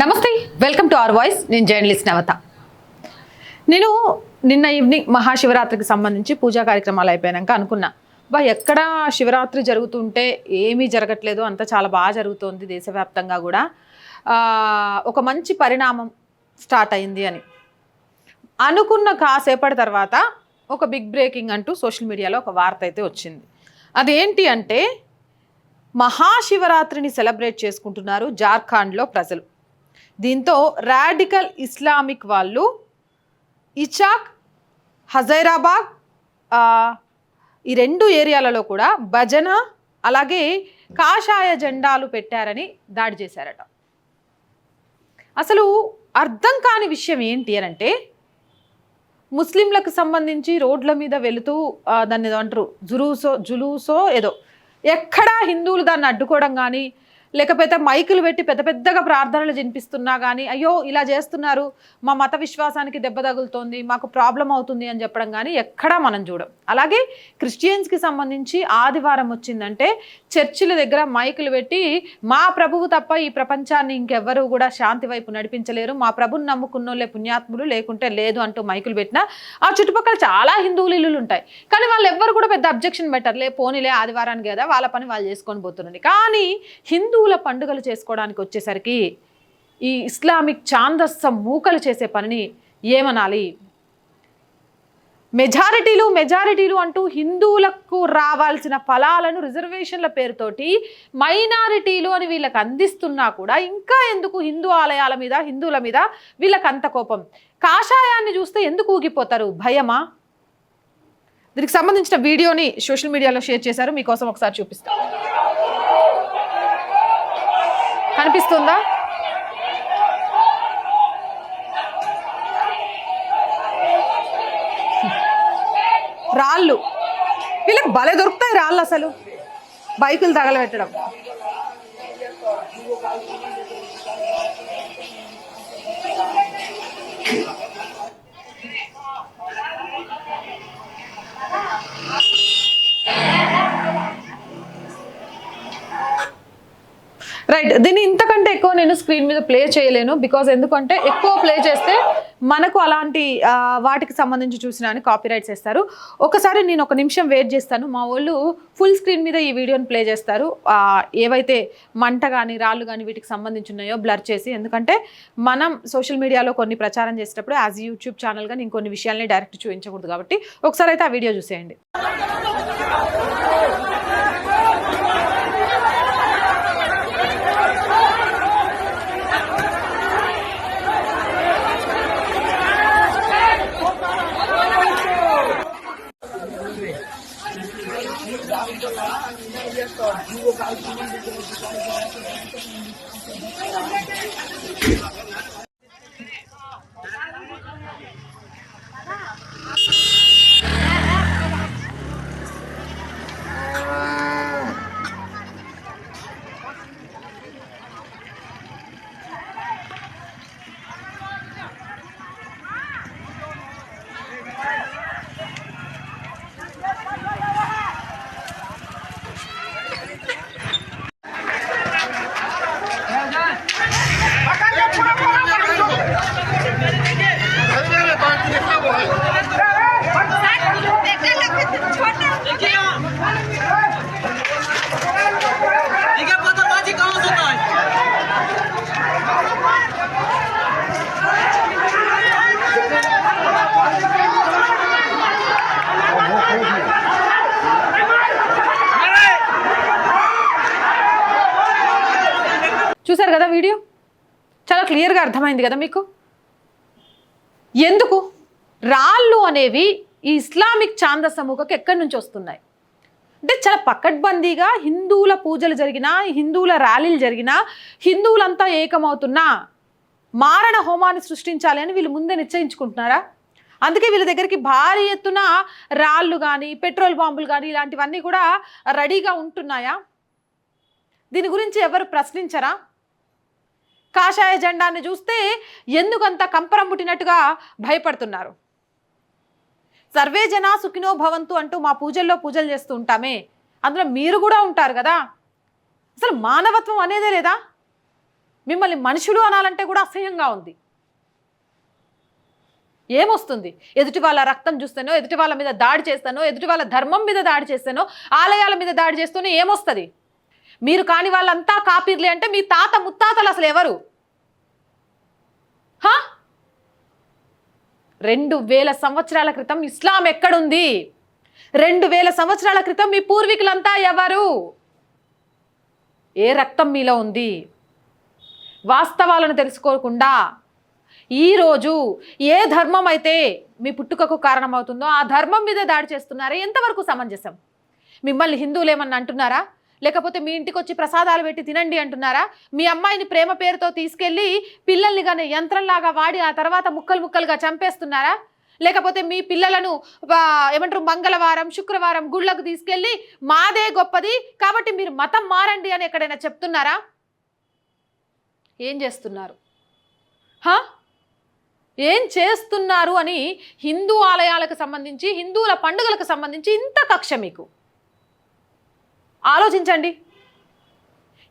నమస్తే welcome to our voice. నేను journalist నవత. నేను నిన్న ఈవినింగ్ మహాశివరాత్రికి సంబంధించి పూజా కార్యక్రమాలు అయిపోయాక అనుకున్నా బా ఎక్కడ శివరాత్రి జరుగుతుంటే ఏమీ జరగట్లేదు అంతా చాలా బాగా జరుగుతోంది దేశవ్యాప్తంగా కూడా. ఒక మంచి పరిణామం స్టార్ట్ అయింది అని. అనుకున్న కాసేపటి తర్వాత ఒక బిగ్ బ్రేకింగ్ అంటూ సోషల్ మీడియాలో ఒక వార్త అయితే వచ్చింది. అదేంటి అంటే మహాశివరాత్రిని సెలబ్రేట్ చేసుకుంటున్నారు జార్ఖండ్లో ప్రజలు. దీంతో రాడికల్ ఇస్లామిక్ వాళ్ళు ఇచాక్ హజైరాబాద్ ఈ రెండు ఏరియాలలో కూడా భజన అలాగే కాషాయ జెండాలు పెట్టారని దాడి చేశారట. అసలు అర్థం కాని విషయం ఏంటి అని అంటే ముస్లింలకు సంబంధించి రోడ్ల మీద వెళుతూ దాన్ని ఏదో అంటారు జులూసో జులూసో ఏదో ఎక్కడా హిందువులు దాన్ని అడ్డుకోవడం కానీ లేకపోతే మైకులు పెట్టి పెద్ద పెద్దగా ప్రార్థనలు వినిపిస్తున్నా కానీ అయ్యో ఇలా చేస్తున్నారు మా మత విశ్వాసానికి దెబ్బ తగులుతోంది మాకు ప్రాబ్లం అవుతుంది అని చెప్పడం కానీ ఎక్కడా మనం చూడం. అలాగే క్రిస్టియన్స్కి సంబంధించి ఆదివారం వచ్చిందంటే చర్చిల దగ్గర మైకులు పెట్టి మా ప్రభువు తప్ప ఈ ప్రపంచాన్ని ఇంకెవ్వరూ కూడా శాంతి వైపు నడిపించలేరు మా ప్రభుని నమ్ముకున్నోళ్ళే పుణ్యాత్ములు లేకుంటే లేదు అంటూ మైకులు పెట్టినా ఆ చుట్టుపక్కల చాలా హిందువులు ఇల్లులు ఉంటాయి. కానీ వాళ్ళు ఎవ్వరు కూడా పెద్ద అబ్జెక్షన్ పెట్టరులే పోనీలే ఆదివారానికి కదా వాళ్ళ పని వాళ్ళు చేసుకొని పోతున్నది కానీ హిందువుల పండుగలు చేసుకోవడానికి వచ్చేసరికి ఈ ఇస్లామిక్ చాందస్స మూకలు చేసే పనిని ఏమనాలి? మెజారిటీలు మెజారిటీలు అంటూ హిందువులకు రావాల్సిన ఫలాలను రిజర్వేషన్ల పేరుతోటి మైనారిటీలు అని వీళ్ళకి అందిస్తున్నా కూడా ఇంకా ఎందుకు హిందూ ఆలయాల మీద హిందువుల మీద వీళ్ళకి అంత కోపం? కాషాయాన్ని చూస్తే ఎందుకు ఊగిపోతారు? భయమా? దీనికి సంబంధించిన వీడియోని సోషల్ మీడియాలో షేర్ చేశారు. మీకోసం ఒకసారి చూపిస్తాను కనిపిస్తుందా? రాళ్ళు. వీళ్ళకి భలే దొరుకుతాయి రాళ్ళు అసలు. బైకులు తగలబెట్టడం. రైట్ దీన్ని ఇంతకంటే ఎక్కువ నేను స్క్రీన్ మీద ప్లే చేయలేను బికాజ్ ఎందుకంటే ఎక్కువ ప్లే చేస్తే మనకు అలాంటి వాటికి సంబంధించి చూసినా అని కాపీ రైట్స్ వేస్తారు ఒకసారి నేను ఒక నిమిషం వెయిట్ చేస్తాను. మా వాళ్ళు ఫుల్ స్క్రీన్ మీద ఈ వీడియోని ప్లే చేస్తారు. ఏవైతే మంట కానీ రాళ్ళు కానీ వీటికి సంబంధించి ఉన్నాయో బ్లర్ చేసి ఎందుకంటే మనం సోషల్ మీడియాలో కొన్ని ప్రచారం చేసేటప్పుడు యాజ్ యూట్యూబ్ ఛానల్ కానీ ఇంకొన్ని విషయాల్ని డైరెక్ట్ చూపించకూడదు కాబట్టి ఒకసారి అయితే ఆ వీడియో చూసేయండి. 如果搞一天这个东西 చూసారు కదా వీడియో? చాలా క్లియర్గా అర్థమైంది కదా మీకు? ఎందుకు? రాళ్ళు అనేవి ఈ ఇస్లామిక్ ఛాందసముఖకు ఎక్కడి నుంచి వస్తున్నాయి? అంటే చాలా పకడ్బందీగా హిందువుల పూజలు జరిగినా హిందువుల ర్యాలీలు జరిగినా హిందువులంతా ఏకమవుతున్నా మారణ హోమాన్ని సృష్టించాలి అని వీళ్ళు ముందే నిశ్చయించుకుంటున్నారా? అందుకే వీళ్ళ దగ్గరికి భారీ ఎత్తున రాళ్ళు కానీ పెట్రోల్ బాంబులు కానీ ఇలాంటివన్నీ కూడా రెడీగా ఉంటున్నాయా? దీని గురించి ఎవరు ప్రశ్నించరా? కాషాయ జెండాను చూస్తే ఎందుకంత కంపరం పుట్టినట్టుగా భయపడుతున్నారు. సర్వే జనా సుఖినో భవంతు అంటూ మా పూజల్లో పూజలు చేస్తూ ఉంటామే. అందులో మీరు కూడా ఉంటారు కదా. అసలు మానవత్వం అనేదే లేదా? మిమ్మల్ని మనుషులు అనాలంటే కూడా అసహ్యంగా ఉంది. ఏమొస్తుంది? ఎదుటి వాళ్ళ రక్తం చూస్తానో ఎదుటి వాళ్ళ మీద దాడి చేస్తానో ఎదుటి వాళ్ళ ధర్మం మీద దాడి చేస్తానో ఆలయాల మీద దాడి చేస్తూనే ఏమొస్తుంది? మీరు కాని వాళ్ళంతా కాపీర్లే అంటే మీ తాత ముత్తాతలు అసలు ఎవరు? రెండు వేల సంవత్సరాల క్రితం ఇస్లాం ఎక్కడుంది? రెండు వేల సంవత్సరాల క్రితం మీ పూర్వీకులంతా ఎవరు? ఏ రక్తం మీలో ఉంది? వాస్తవాలను తెలుసుకోకుండా ఈరోజు ఏ ధర్మం అయితే మీ పుట్టుకకు కారణమవుతుందో ఆ ధర్మం మీద దాడి చేస్తున్నారా? ఎంతవరకు సమంజసం? మిమ్మల్ని హిందువులు ఏమన్నా అంటున్నారా? లేకపోతే మీ ఇంటికి వచ్చి ప్రసాదాలు పెట్టి తినండి అంటున్నారా? మీ అమ్మాయిని ప్రేమ పేరుతో తీసుకెళ్ళి పిల్లల్ని కానీ యంత్రంలాగా వాడి ఆ తర్వాత ముక్కలు ముక్కలుగా చంపేస్తున్నారా? లేకపోతే మీ పిల్లలను ఏమంటారు మంగళవారం శుక్రవారం గుళ్ళకు తీసుకెళ్ళి మాదే గొప్పది కాబట్టి మీరు మతం మారండి అని ఎక్కడైనా చెప్తున్నారా? ఏం చేస్తున్నారు? హా? ఏం చేస్తున్నారు అని హిందూ ఆలయాలకు సంబంధించి హిందువుల పండుగలకు సంబంధించి ఇంత కక్ష మీకు? ఆలోచించండి.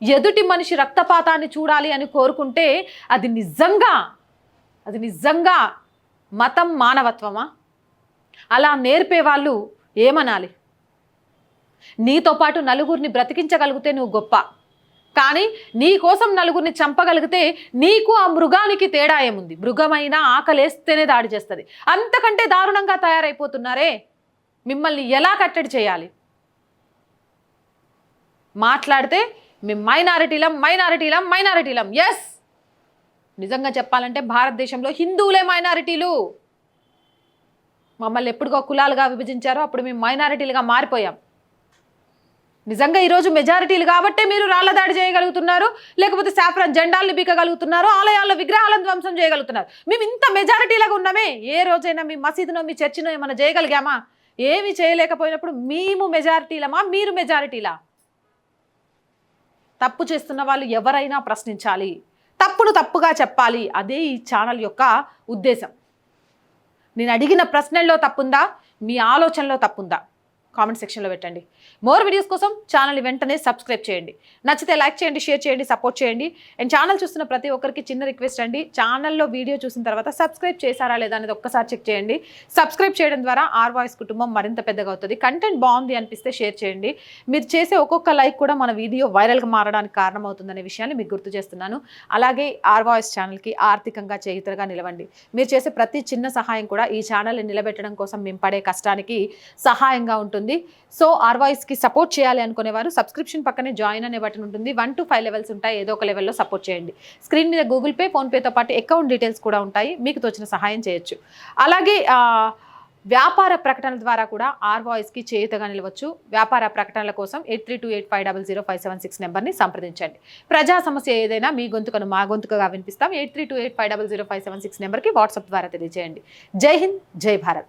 ఎదుటి మనిషి రక్తపాతాన్ని చూడాలి అని కోరుకుంటే అది నిజంగా అది నిజంగా మతం మానవత్వమా? అలా నేర్పే వాళ్ళు ఏమనాలి? నీతో పాటు నలుగురిని బ్రతికించగలిగితే నువ్వు గొప్ప. కానీ నీ కోసం నలుగురిని చంపగలిగితే నీకు ఆ మృగానికి తేడా ఏముంది? మృగమైన ఆకలేస్తేనే దాడి చేస్తుంది. అంతకంటే దారుణంగా తయారైపోతున్నారే. మిమ్మల్ని ఎలా కట్టడి చేయాలి? మాట్లాడితే మేము మైనారిటీలం మైనారిటీలం మైనారిటీలం. ఎస్ నిజంగా చెప్పాలంటే భారతదేశంలో హిందువులే మైనారిటీలు. మమ్మల్ని ఎప్పుడుగో కులాలుగా విభజించారో అప్పుడు మేము మైనారిటీలుగా మారిపోయాం. నిజంగా ఈరోజు మెజారిటీలు కాబట్టే మీరు రాళ్ళ దాడి చేయగలుగుతున్నారు లేకపోతే సాఫ్రాన్ జెండాలను బీకగలుగుతున్నారు ఆలయాల్లో విగ్రహాలను ధ్వంసం చేయగలుగుతున్నారు. మేము ఇంత మెజారిటీలాగా ఉన్నామే. ఏ రోజైనా మీ మసీదునో మీ చర్చినో ఏమైనా చేయగలిగామా? ఏమి చేయలేకపోయినప్పుడు మేము మెజారిటీలమా? మీరు మెజారిటీలా? తప్పు చేస్తున్న వాళ్ళు ఎవరైనా ప్రశ్నించాలి. తప్పును తప్పుగా చెప్పాలి. అదే ఈ ఛానల్ యొక్క ఉద్దేశం. నేను అడిగిన ప్రశ్నల్లో తప్పుందా? మీ ఆలోచనలో తప్పుందా? కామెంట్ సెక్షన్లో పెట్టండి. మోర్ వీడియోస్ కోసం ఛానల్ వెంటనే సబ్స్క్రైబ్ చేయండి. నచ్చితే లైక్ చేయండి షేర్ చేయండి సపోర్ట్ చేయండి. అండ్ ఛానల్ చూస్తున్న ప్రతి ఒక్కరికి చిన్న రిక్వెస్ట్ అండి. ఛానల్లో వీడియో చూసిన తర్వాత సబ్స్క్రైబ్ చేశారా లేదా అనేది ఒక్కసారి చెక్ చేయండి. సబ్స్క్రైబ్ చేయడం ద్వారా ఆర్ వాయిస్ కుటుంబం మరింత పెద్దగా అవుతుంది. కంటెంట్ బాగుంది అనిపిస్తే షేర్ చేయండి. మీరు చేసే ఒక్కొక్క లైక్ కూడా మన వీడియో వైరల్గా మారడానికి కారణమవుతుందనే విషయాన్ని మీకు గుర్తు చేస్తున్నాను. అలాగే ఆర్ వాయిస్ ఛానల్కి ఆర్థికంగా చేయుతగా నిలవండి. మీరు చేసే ప్రతి చిన్న సహాయం కూడా ఈ ఛానల్ని నిలబెట్టడం కోసం మేము పడే కష్టానికి సహాయంగా ఉంటుంది. సో ఆర్వాయిస్కి సపోర్ట్ చేయాలి అనుకునేవారు సబ్స్క్రిప్షన్ పక్కనే జాయిన్ అనే బటన్ ఉంటుంది. వన్ టు ఫైవ్ లెవెల్స్ ఉంటాయి ఏదో ఒక లెవెల్లో సపోర్ట్ చేయండి. స్క్రీన్ మీద గూగుల్ పే ఫోన్పేతో పాటు అకౌంట్ డీటెయిల్స్ కూడా ఉంటాయి. మీకు తోచిన సహాయం చేయొచ్చు. అలాగే వ్యాపార ప్రకటనల ద్వారా కూడా ఆర్ వాయిస్కి చేయుతగా నిలవచ్చు. వ్యాపార ప్రకటనల కోసం eight three two eight five double zero five seven six నెంబర్ని సంప్రదించండి. ప్రజా సమస్య ఏదైనా మీ గొంతుకను మా గొంతుకగా వినిపిస్తాం. Eight three two eight five double zero five seven six నెంబర్కి వాట్సాప్ ద్వారా తెలియజేయండి. జై హింద్ జై భారత్.